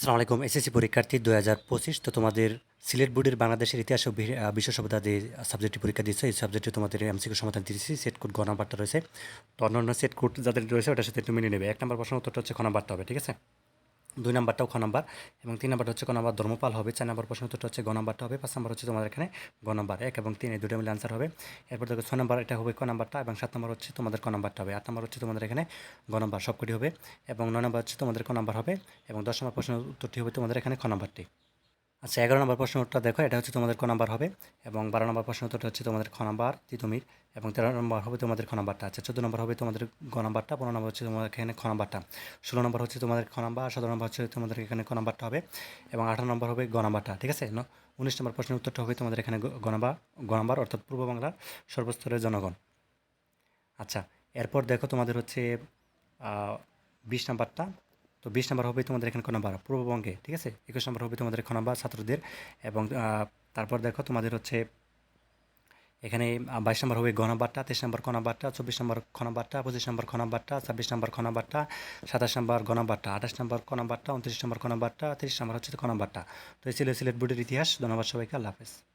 আসসালামু আলাইকুম, এসএসসি পরীক্ষার্থী দু হাজার পঁচিশ, তো তোমাদের সিলেট বোর্ডের বাংলাদেশের ইতিহাস ও বিশ্ব সভ্যতা যে সাবজেক্টটি পরীক্ষা দিয়েছে এই সাবজেক্টে তোমাদের এমসিকিউ সমাধান দিয়েছি। সেট কোড নাম্বারটা রয়েছে। তো অন্যান্য সেট কোড যাদের রয়েছে, ওটার সাথে তুমি নিয়ে নেবে। এক নম্বর প্রশ্ন উত্তরটা হচ্ছে নাম্বারটা হবে, ঠিক আছে? দুই নাম্বারটাও খ নাম্বার এবং তিন নাম্বারটা হচ্ছে ক নাম্বার ধর্মপাল হবে। চার নাম্বার প্রশ্ন উত্তরটা হচ্ছে গ নাম্বারটা হবে। পাঁচ নাম্বার হচ্ছে তোমাদের এখানে গ নাম্বার এক এবং তিন, এই দুটো মিলে আনসার হবে। এরপর দেখো ছয় নাম্বার, এটা হবে ক নাম্বারটা এবং সাত নাম্বার হচ্ছে তোমাদের ক নাম্বারটা হবে। আট নাম্বার হচ্ছে তোমাদের এখানে গ নাম্বার, সবকটি হবে। এবং নয় নাম্বার হচ্ছে তোমাদের ক নাম্বার হবে। এবং দশ নাম্বার প্রশ্ন উত্তরটি হবে তোমাদের এখানে খ নাম্বারটি। আচ্ছা এগারো নম্বর প্রশ্ন উত্তরটা দেখো, এটা হচ্ছে তোমাদের ক নাম্বার হবে এবং বারো নম্বর প্রশ্ন উত্তরটা হচ্ছে তোমাদের খ নাম্বার, তিতুমির, এবং তেরো নম্বর হবে তোমাদের খ নাম্বারটা। আচ্ছা চোদ্দ নম্বর হবে তোমাদের গ নাম্বারটা, পনেরো নম্বর হচ্ছে তোমাদের এখানে খ নাম্বারটা। ষোলো নম্বর হচ্ছে তোমাদের খ নাম্বার, সতেরো নম্বর হচ্ছে তোমাদের এখানে ক নাম্বারটা হবে এবং আঠারো নম্বর হবে গ নাম্বারটা, ঠিক আছে? উনিশ নম্বর প্রশ্নের উত্তরটা হবে তোমাদের এখানে গ নাম্বার গ নাম্বার অর্থাৎ পূর্ব বাংলার সর্বস্তরের জনগণ। আচ্ছা এরপর দেখো তোমাদের হচ্ছে বিশ নাম্বারটা তো বিশ নম্বর হবে তোমাদের এখানে ক নাম্বার? পূর্ববঙ্গে, ঠিক আছে? একুশ নম্বর হবে তোমাদের খ নাম্বার ছাত্রদের এবং তারপর দেখো তোমাদের হচ্ছে এখানে বাইশ নম্বর হবে গ নাম্বারটা, তেইশ নম্বর ক নাম্বারটা, চব্বিশ নম্বর খ নাম্বারটা, পঁচিশ নম্বর খ নাম্বারটা, ছাব্বিশ নম্বর খ নাম্বারটা, সাতাশ নম্বর গ নাম্বারটা, আঠাশ নম্বর ক নাম্বারটা, উনত্রিশ নম্বর ক নাম্বারটা, তিরিশ নম্বর হচ্ছে ক নাম্বারটা। তো এই ছিল সিলেট বোর্ডের ইতিহাস। ধন্যবাদ সবাইকে। আল্লাহ হাফেজ।